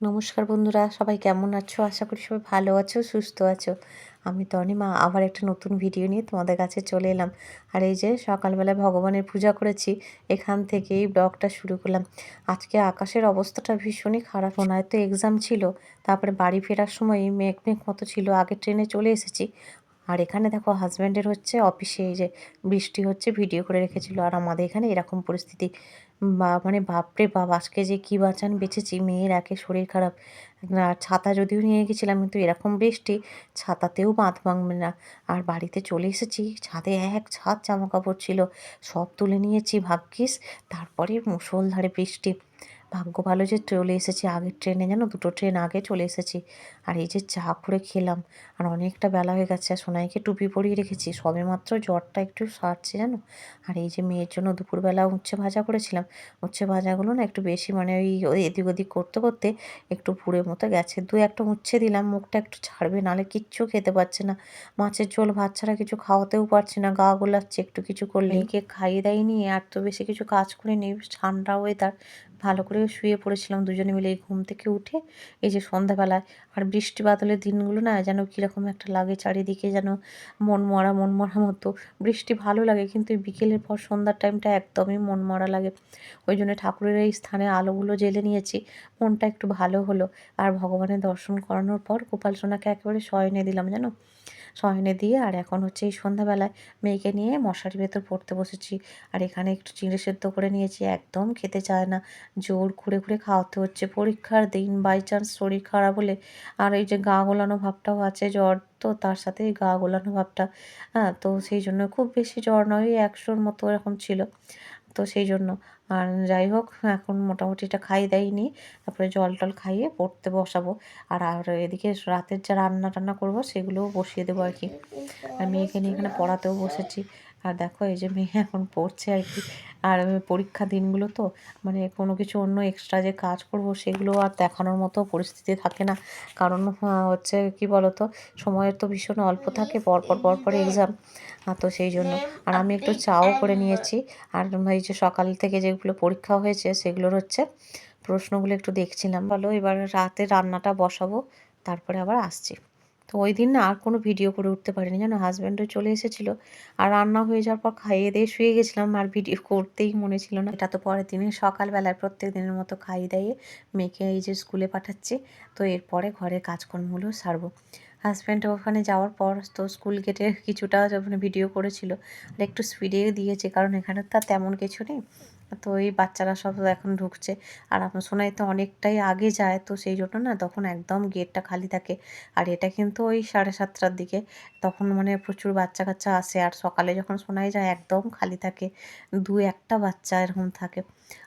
নমস্কার বন্ধুরা, সবাই কেমন আছো? আশা করি সবাই ভালো আছো, সুস্থ আছো। আমি তনিমা আবার একটা নতুন ভিডিও নিয়ে তোমাদের কাছে চলে এলাম। আর এই যে সকালবেলায় ভগবানের পূজা করেছি, এখান থেকেই ব্লগটা শুরু করলাম। আজকে আকাশের অবস্থাটা ভীষণই খারাপ। ওনায় তো এক্সাম ছিল, তারপরে বাড়ি ফেরার সময় মেঘ মেঘ মতো ছিল, আগে ট্রেনে চলে এসেছি। আর এখানে দেখো হাজব্যান্ডের হচ্ছে অফিসে এই যে বৃষ্টি হচ্ছে ভিডিও করে রেখেছিল। আর আমাদের এখানে এরকম পরিস্থিতি। বা মানে বাপরে বাপ, আজকে যে কী বাঁচান বেঁচেছি, মেয়ের একে শরীর খারাপ। আর ছাতা যদিও নিয়ে গেছিলাম, কিন্তু এরকম বৃষ্টি, ছাতাতেও বাঁধ ভাঙবে না। আর বাড়িতে চলে এসেছি, ছাদে এক ছাদ জামা কাপড় ছিল, সব তুলে নিয়েছি ভাগ্যিস। তারপরে মুসলধারে বৃষ্টি। ভাগ্য ভালো যে চলে এসেছি, আগের ট্রেনে যেন দুটো ট্রেন আগে চলে এসেছি। আর এই যে চা করে খেলাম, আর অনেকটা বেলা হয়ে গেছে, আর সোনাইকে টুপি পরিয়ে রেখেছি। সবে মাত্র জ্বরটা একটু সারছে, জানো? আর এই যে মেয়ের জন্য দুপুরবেলা উচ্ছে ভাজা করেছিলাম, উচ্ছে ভাজাগুলো না একটু বেশি মানে ওই এদিক ওদিক করতে করতে একটু পুড়ে মতো গেছে। দু একটা উচ্ছে দিলাম, মুখটা একটু ছাড়বে, নাহলে কিচ্ছু খেতে পারছে না। মাছের ঝোল, ভাত ছাড়া কিছু খাওয়াতেও পারছে না, গা গোলাচ্ছে, একটু কিছু করলে কে খাইয়ে দেয়নি, আর তো বেশি কিছু কাজ করে নেই ঠান্ডা ওয়েদার ভালো করে শুয়ে পড়েছিলাম দুজনে মিলে এই ঘুম থেকে উঠে। এই যে সন্ধ্যাবেলায় আর বৃষ্টি বাদলের দিনগুলো না যেন কীরকম একটা লাগে চারিদিকে যেন মন মরা মন মরা মতো। বৃষ্টি ভালো লাগে কিন্তু বিকেলের পর সন্ধ্যার টাইমটা একদমই মন মরা লাগে। ওই জন্য ঠাকুরের এই স্থানে আলোগুলো জ্বেলে নিয়েছি, মনটা একটু ভালো হলো। আর ভগবানের দর্শন করানোর পর গোপাল সোনাকে একেবারে শয়নে দিলাম, জানো? শয়নে দিয়ে, আর এখন হচ্ছে এই সন্ধ্যাবেলায় মেয়েকে নিয়ে মশারির ভেতর পড়তে বসেছি। আর এখানে একটু চিঁড়ে সেদ্ধ করে নিয়েছি, একদম খেতে চায় না। জোর ঘুরে ঘুরে খাওয়াতে হচ্ছে। পরীক্ষার দিন বাই চান্স শরীর খারাপ হলে, আর এই যে গা গোলানো ভাবটাও আছে, জ্বর তো তার সাথে গা গোলানো ভাবটা। হ্যাঁ তো সেই জন্য খুব বেশি জ্বর নয় একশোর মতো এরকম ছিল। তো সেই জন্য আর যাই হোক এখন মোটামুটি এটা খাইয়ে দেয়নি তারপরে জল টল খাইয়ে পড়তে বসাবো। আর আর এদিকে রাতের যা রান্না টান্না করব, সেগুলোও বসিয়ে দেবো আর কি। আর মেয়েকে নিয়ে এখানে পড়াতেও বসেছি। আর দেখো এই যে মেয়ে এখন পড়ছে আর কি। আর পরীক্ষা দিনগুলো তো মানে কোনো কিছু অন্য এক্সট্রা যে কাজ করব সেগুলো আর দেখানোর মতো পরিস্থিতি থাকে না। কারণ হচ্ছে কি বলতো, সময়ের তো ভীষণ অল্প থাকে, পরপর পরপর এক্সাম তো সেই জন্য। আর আমি একটু চাও করে নিয়েছি। আর এই যে সকাল থেকে যেগুলো পরীক্ষা হয়েছে সেগুলোর হচ্ছে প্রশ্নগুলো একটু দেখছিলাম। বলো এবার রাতে রান্নাটা বসাবো, তারপরে আবার আসছি। তো ওই দিন না আর কোনো ভিডিও করে উঠতে পারিনি। জানো হাজব্যান্ডও চলে এসেছিল। আর রান্না হয়ে যাওয়ার পর খাইয়ে দিয়ে শুয়ে গেছিলাম। আর ভিডিও করতেই মনে ছিল না। এটা তো পরের দিনে সকালবেলায় প্রত্যেক দিনের মতো খাইয়ে দিয়ে মেয়েকে এই যে স্কুলে পাঠাচ্ছি। তো এরপরে ঘরের কাজকর্মগুলো সারবো। হাজব্যান্ড ওখানে যাওয়ার পর তো স্কুল গেটে কিছুটা ওখানে ভিডিও করেছিল, আর একটু স্পিডে দিয়েছে। কারণ এখানে তো তেমন কিছু নেই। তো এই বাচ্চারা সব এখন ঢুকছে। আর আমার সোনাই তো অনেকটাই আগে যায়, তো সেই জন্য না তখন একদম গেটটা খালি থাকে। আর এটা কিন্তু ওই সাড়ে সাতটার দিকে। তখন মানে প্রচুর বাচ্চা কাচ্চা আসে। আর সকালে যখন সোনাই যায়, একদম খালি থাকে। দু একটা বাচ্চা এরকম থাকে।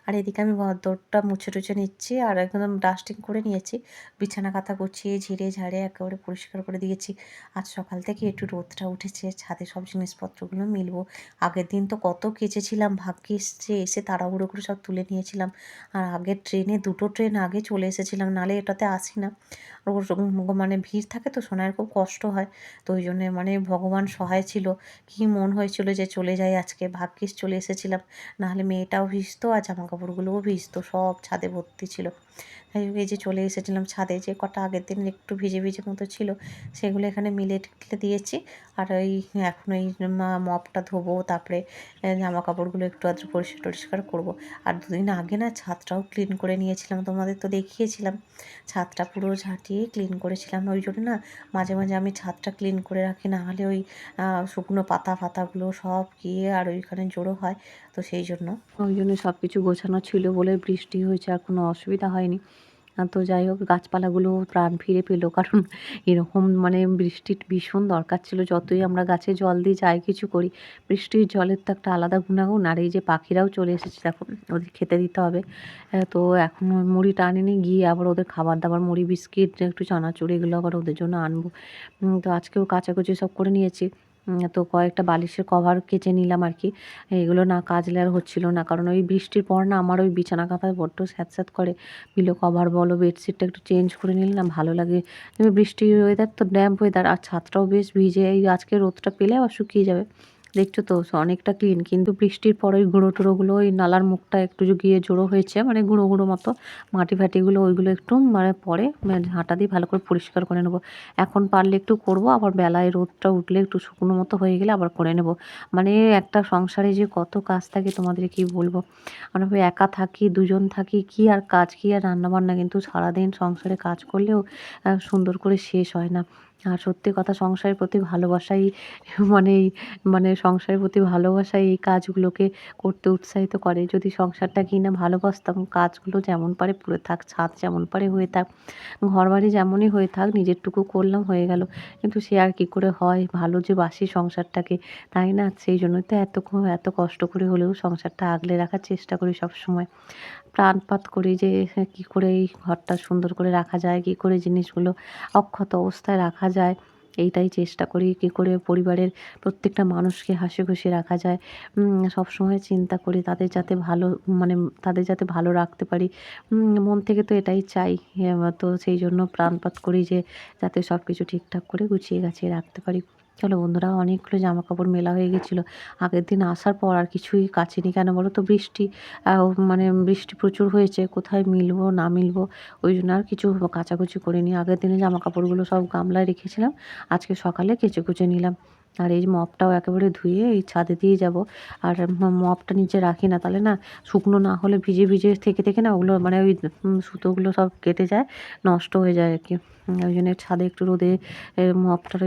আর এদিকে আমি দৌড়টা মুছে টুছে নিচ্ছি আর একদম ডাস্টিং করে নিয়েছি। বিছানা কাঁথা গুছিয়ে ঝিরে ঝাড়ে একেবারে পরিষ্কার করে দিয়েছি। আজ সকাল থেকে একটু রোদটা উঠেছে, ছাদে সব জিনিসপত্রগুলো মিলবো। আগের দিন তো কত কেচেছিলাম ভাগ্যে এসছে এসে তাড়াহুড়ো করে সব তুলে নিয়েছিলাম। আর আগের ট্রেনে, দুটো ট্রেন আগে চলে এসেছিলাম, নালে এটাতে আসি না। মানে ভিড় থাকে তো সোনার খুব কষ্ট হয়। তো ওই জন্যে মানে ভগবান সহায় ছিল। কি মন হয়েছিল যে চলে যাই আজকে, ভাগ্যিস চলে এসেছিলাম। নাহলে মেয়েটাও ভিজতো আর জামা কাপড়গুলোও ভিজতো সব ছাদে ভর্তি ছিল। এই যে চলে এসেছিলাম ছাদে, যে কটা আগের দিন একটু ভিজে ভিজে মতো ছিল, সেগুলো এখানে মিলে টিকলে দিয়েছি। আর ওই এখন ওই মপটা ধোবো, তারপরে জামা কাপড়গুলো একটু আধটু পরিষ্কার টরিষ্কার করব। আর দুদিন আগে না ছাদটাও ক্লিন করে নিয়েছিলাম, তোমাদের তো দেখিয়েছিলাম। ছাদটা পুরো ঝাঁটিয়ে ক্লিন করেছিলাম, ওই জন্য না মাঝে মাঝে আমি ছাদটা ক্লিন করে রাখি, না হলে ওই শুকনো পাতা ফাতাগুলো সব গিয়ে আর ওইখানে জড়ো হয়, তো সেই জন্য। ওই জন্য সব কিছু গোছানো ছিল বলে বৃষ্টি হয়েছে, আর কোনো অসুবিধা হয়নি। তো যাই হোক, গাছপালাগুলো প্রাণ ফিরে পেল, কারণ এরকম মানে বৃষ্টির ভীষণ দরকার ছিল। যতই আমরা গাছে জল দিই যাই, কিছু করি, বৃষ্টির জলের তো একটা আলাদা গুণাগুণ। আর এই যে পাখিরাও চলে এসেছে, দেখো, ওদের খেতে দিতে হবে। তো এখন মুড়ি টানিনি গিয়ে আবার ওদের খাবার দাবার মুড়ি, বিস্কিট, একটু চানাচুর, এগুলো আবার ওদের জন্য আনব। তো আজকেও কাচাকুচি সব করে নিয়েছি। তো কয়েকটা বালিশের কভার কেচে নিলাম আর কি। এগুলো না কাজলে আর হচ্ছিল না, কারণ ওই বৃষ্টির পর না আমার ওই বিছানা কাঁথায় বড্ড স্যাঁত স্যাঁত করে। পিলো কভার বলো বেডশিটটা একটু চেঞ্জ করে নিলাম ভালো লাগে। বৃষ্টি ওয়েদার তো ড্যাম্প ওয়েদার আর ছাদটাও বেশ ভিজে, এই আজকে রোদটা পেলে আবার শুকিয়ে যাবে। দেখছ তো অনেকটা ক্লিন কিন্তু বৃষ্টির পরে ওই গুঁড়ো টুড়োগুলো ওই নালার মুখটা একটু গিয়ে জোড়ো হয়েছে মানে গুঁড়ো গুঁড়ো মতো মাটি ফাটিগুলো ওইগুলো একটু মানে পরে ঝাঁটা দিয়ে ভালো করে পরিষ্কার করে নেব। এখন পারলে একটু করব, আবার বেলায় রোদটা উঠলে একটু শুকনো মতো হয়ে গেলে আবার করে নেব। মানে একটা সংসারে যে কত কাজ থাকে তোমাদের কি বলব? আমরা একা থাকি, দুজন থাকি, কি আর কাজ, কি আর রান্নাবান্না, কিন্তু সারাদিন সংসারে কাজ করলেও সুন্দর করে শেষ হয় না। আর সত্যি কথা সংসারের প্রতি ভালোবাসাই মানে মানে সংসারের প্রতি ভালোবাসাই এই কাজগুলোকে করতে উৎসাহিত করে। যদি সংসারটা কি না ভালোবাসতাম, কাজগুলো যেমন পারে পড়ে থাক, ছাদ যেমন পারে হয়ে থাক ঘর বাড়ি যেমনই হয়ে থাক, নিজেরটুকু করলাম, হয়ে গেল। কিন্তু সে আর কি করে হয়? ভালো যে বাসি সংসারটাকে, তাই না? সেই জন্যই তো এত এত কষ্ট করে হলেও সংসারটা আগলে রাখার চেষ্টা করি সব সময় প্রাণপাত করি যে, কি করে এই ঘরটা সুন্দর করে রাখা যায়, কি করে জিনিসগুলো অক্ষত অবস্থায় রাখা যায়। এইটাই চেষ্টা করি কী করে পরিবারের প্রত্যেকটা মানুষকে হাসি খুশি রাখা যায়। সব সময় চিন্তা করি তাদের যাতে ভালো মানে তাদের যাতে ভালো রাখতে পারি। মন থেকে তো এটাই চাই। তো সেই জন্য প্রাণপাত করি যে যাতে সব কিছু ঠিকঠাক করে গুছিয়ে গাছিয়ে রাখতে পারি। চলো বন্ধুরা, অনেকগুলো জামা কাপড় মেলা হয়ে গেছিল। আগের দিন আসার পর আর কিছুই কাচিনি কেন বলো তো? বৃষ্টি মানে বৃষ্টি প্রচুর হয়েছে, কোথায় মিলবো, না মিলবো? ওই জন্য আর কিছু কাচাকুচি করিনি। আগের দিনে জামা কাপড়গুলো সব গামলায় রেখেছিলাম, আজকে সকালে কেচে কুচে নিলাম। আর এই মপটাও একেবারে ধুয়ে এই ছাদে দিয়ে যাব। আর মপটা নিচে রাখি না, তাহলে না শুকনো না হলে ভিজে ভিজে থেকে থেকে না ওগুলো মানে ওই সুতোগুলো সব কেটে যায়, নষ্ট হয়ে যায় আর কি। ওই জন্য ছাদে একটু রোদে মপটার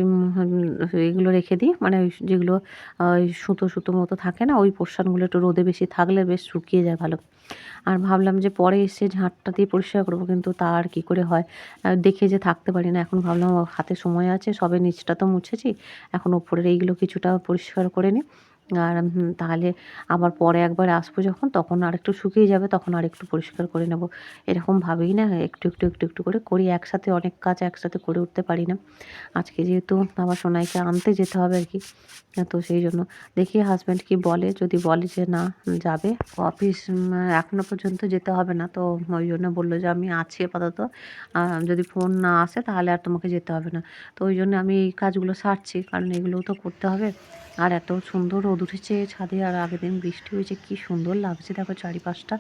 এগুলো রেখে দিই। মানে যেগুলো ওই সুতো সুতো মতো থাকে না, ওই পোর্শনগুলো একটু রোদে বেশি থাকলে বেশ শুকিয়ে যায় ভালো। আর ভাবলাম যে পরে এসে ঝাঁটটা দিয়ে পরিষ্কার করব, কিন্তু তা আর কী করে হয়? দেখে যে থাকতে পারি না। এখন ভাবলাম হাতে সময় আছে, সবে নিচটা তো মুছেছি। এখন ওপরের এইগুলো কিছুটা পরিষ্কার করে নিই আর তাহলে আবার পরে একবার আসব যখন, তখন আর একটু শুকিয়ে যাবে, তখন আর একটু পরিষ্কার করে নেব। এরকম ভাবেই না, একটু একটু একটু একটু করে করি, একসাথে অনেক কাজ একসাথে করে উঠতে পারি না। আজকে যেহেতু আমার সোনাইকে আনতে যেতে হবে আর কি, তো সেই জন্য দেখি হাজব্যান্ড কি বলে, যদি বলে যে না, যাবে অফিস এখনও পর্যন্ত যেতে হবে না, তো ওই জন্য বলল যে আমি আছি আপাতত যদি ফোন না আসে তাহলে আর তোমাকে যেতে হবে না। তো ওই জন্য আমি এই কাজগুলো সারছি, কারণ এগুলোও তো করতে হবে, আর এত সুন্দর রোদ উঠেছে ছাদে আর আগের দিন বৃষ্টি হয়েছে, কি সুন্দর লাগছে। দেখো চারিপাশটা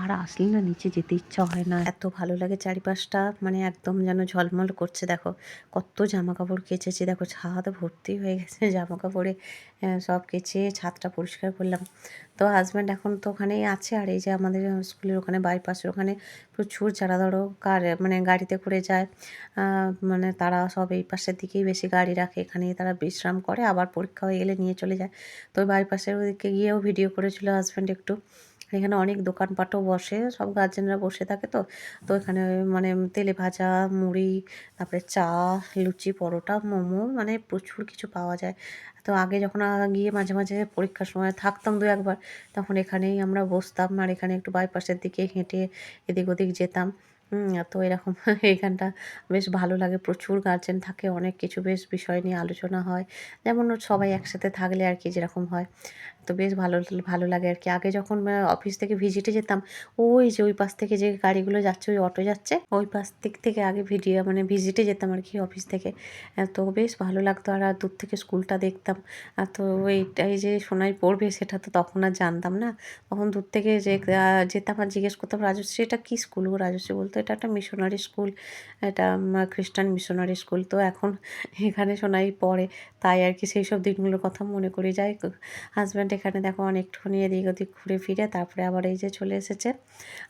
আর আসলে না নিচে যেতে ইচ্ছা হয় না। এত ভালো লাগে চারিপাশটা মানে একদম যেন ঝলমল করছে। দেখো কত জামা কাপড় কেচেছে, দেখো ছাদ ভর্তি হয়ে গেছে জামা কাপড়ে সব কেচে ছাদটা পরিষ্কার করলাম। তো হাজব্যান্ড এখন তো ওখানেই আছে আর এই যে আমাদের স্কুলের ওখানে বাইপাসের ওখানে প্রচুর যারা ধরো কার মানে গাড়িতে করে যায় মানে তারা সব এই পাশের দিকেই বেশি গাড়ি রাখে। এখানে তারা বিশ্রাম করে, আবার পরীক্ষা হয়ে গেলে নিয়ে চলে যায়। তো বাইপাসের ওদিকে গিয়েও ভিডিও করেছিল হাজব্যান্ড একটু। এখানে অনেক দোকানপাটও বসে, সব গার্জেনরা বসে থাকে তো। তো এখানে মানে তেলে ভাজা, মুড়ি, তারপরে চা, লুচি, পরোটা, মোমো মানে প্রচুর কিছু পাওয়া যায়। তো আগে যখন গিয়ে মাঝে মাঝে পরীক্ষার সময় থাকতাম দু একবার, তখন এখানেই আমরা বসতাম আর এখানে একটু বাইপাসের দিকে হেঁটে এদিক ওদিক যেতাম। তো এরকম এখানটা বেশ ভালো লাগে, প্রচুর গার্জেন থাকে, অনেক কিছু বেশ বিষয় নিয়ে আলোচনা হয়। যেমন সবাই একসাথে থাকলে আর কি যেরকম হয়। তো বেশ ভালো ভালো লাগে আর কি আগে যখন অফিস থেকে ভিজিটে যেতাম, ওই যে ওই পাশ থেকে যে গাড়িগুলো যাচ্ছে, ওই অটো যাচ্ছে, ওই পাশ দিক থেকে আগে ভিডিও মানে ভিজিটে যেতাম আর কি অফিস থেকে তো বেশ ভালো লাগতো। আর দূর থেকে স্কুলটা দেখতাম। আর তো এইটাই যে সোনাই পড়বে সেটা তো তখন আর জানতাম না। তখন দূর থেকে যে যেতাম আর জিজ্ঞেস করতাম, রাজশ্রী, এটা কী স্কুল ও রাজশ্রী বলতো, এটা একটা মিশনারি স্কুল এটা খ্রিস্টান মিশনারি স্কুল তো এখন এখানে সোনাই পড়ে। তাই আর কি সেই সব দিনগুলোর কথা মনে করে যাই। হাজব্যান্ড এখানে দেখো অনেকক্ষণ এদিক ওদিক ঘুরে ফিরে তারপরে আবার এই যে চলে এসেছে।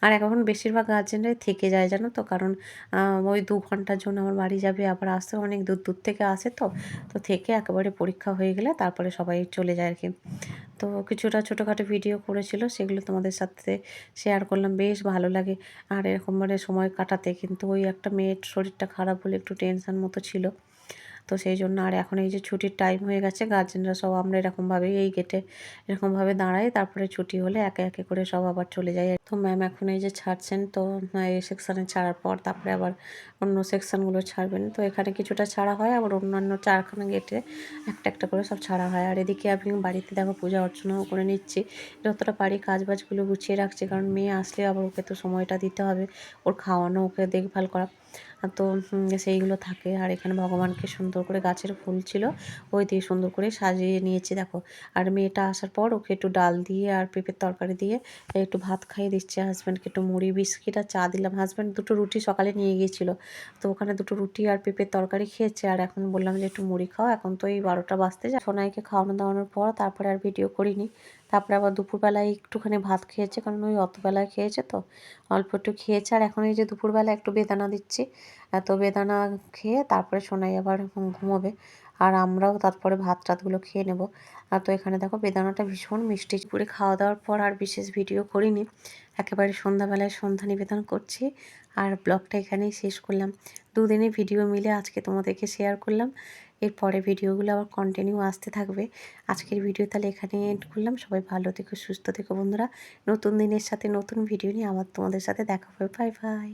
আর এখন বেশিরভাগ গার্জেনরাই থেকে যায়, জানো তো? কারণ ওই দু ঘণ্টার জন্য আমার বাড়ি যাবে, আবার আসতে অনেক দূর দূর থেকে আসে তো। তো থেকে একেবারে পরীক্ষা হয়ে গেলে তারপরে সবাই চলে যায় আর কি তো কিছুটা ছোটোখাটো ভিডিও করেছিল, সেগুলো তোমাদের সাথে শেয়ার করলাম। বেশ ভালো লাগে। আর এরকম মানে সময় কাটাতে কিন্তু ওই একটা মেয়ের শরীরটা খারাপ বলে একটু টেনশান মতো ছিল। তো সেই জন্য আর এখন এই যে ছুটির টাইম হয়ে গেছে গার্জেনরা সব আমরা এরকমভাবেই এই গেটে এরকমভাবে দাঁড়াই, তারপরে ছুটি হলে একে একে করে সব আবার চলে যায় তো ম্যাম এখন এই যে ছাড়ছেন, তো এই সেকশানে ছাড়ার পর তারপরে আবার অন্য সেকশানগুলো ছাড়বেন। তো এখানে কিছুটা ছাড়া হয়, আবার অন্যান্য চারখানা গেটে একটা একটা করে সব ছাড়া হয়। আর এদিকে আমি বাড়িতে দেখো পূজা অর্চনাও করে নিচ্ছি। যতটা পারি কাজ বাজগুলো গুছিয়ে রাখছি, কারণ মেয়ে আসলে আবার ওকে তো সময়টা দিতে হবে, ওর খাওয়ানো, ওকে দেখভাল করা। তো সেইগুলো থাকে। আর এখানে ভগবানকে সুন্দর করে গাছের ফুল ছিল, ওই দিয়ে সুন্দর করে সাজিয়ে নিয়েছি, দেখো। আর মেয়েটা আসার পর ওকে একটু ডাল দিয়ে আর পেঁপের তরকারি দিয়ে একটু ভাত খাইয়ে দিচ্ছে। হাজব্যান্ডকে একটু মুড়ি, বিস্কিট আর চা দিলাম। হাজব্যান্ড দুটো রুটি সকালে নিয়ে গিয়েছিল। তো ওখানে দুটো রুটি আর পেঁপের তরকারি খেয়েছে। আর এখন বললাম যে একটু মুড়ি খাও। এখন তো এই বারোটা বাজতে যায়। সোনাইকে খাওয়ানো দাওয়ানোর পর তারপরে আর ভিডিও করিনি। তারপরে আবার দুপুরবেলায় একটুখানি ভাত খেয়েছে, কারণ ওই অতবেলায় খেয়েছে তো অল্প একটু খেয়েছে। আর এখন এই যে দুপুরবেলা একটু বেদানা দিচ্ছি এত বেদানা খেয়ে তারপরে সোনাই আবার ঘুমোবে। আর আমরাও তারপরে ভাত টাতগুলো খেয়ে নেব। আর তো এখানে দেখো বেদানাটা ভীষণ মিষ্টি। করে খাওয়া দাওয়ার পর আর বিশেষ ভিডিও করিনি, একেবারে সন্ধ্যাবেলায় সন্ধ্যা নিবেদন করছি। আর ব্লগটা এখানেই শেষ করলাম। দুদিনে ভিডিও মিলে আজকে তোমাদেরকে শেয়ার করলাম। এরপরে ভিডিওগুলো আবার কন্টিনিউ আসতে থাকবে। আজকের ভিডিও তাহলে এখানে এন্ড করলাম। সবাই ভালো থেকো, সুস্থ থেকো বন্ধুরা। নতুন দিনের সাথে নতুন ভিডিও নিয়ে আবার তোমাদের সাথে দেখা হবে। Bye bye